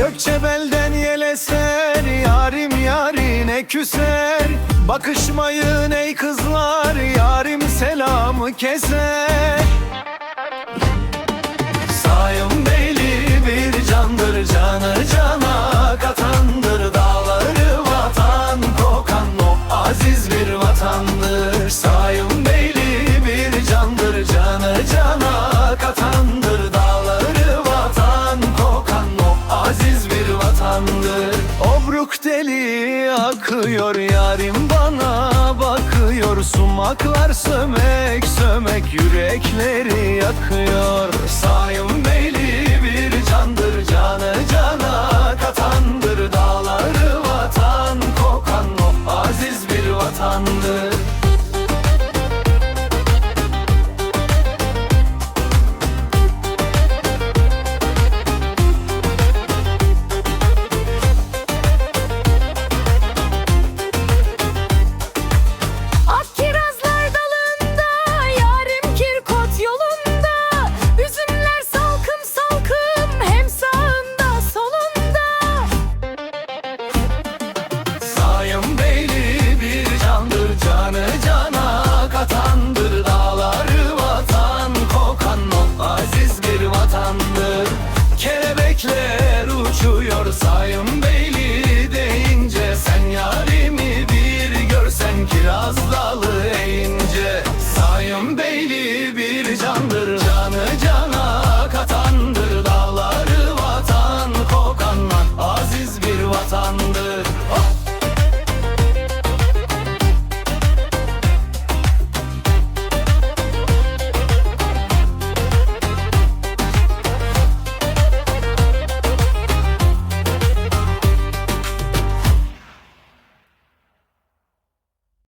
bahçe belden yel Yarim yarine küser. Bakışmayın ey kızlar Yarim selamı keser. Sayım beyli bir candır canı cana katandır. Dağları vatan kokan o aziz bir vatandır. Sayım beyli bir candır canı Obruk deli akıyor yarim bana bakıyor. Sumaklar sömek sömek yürekleri yakıyor. Sayım beyli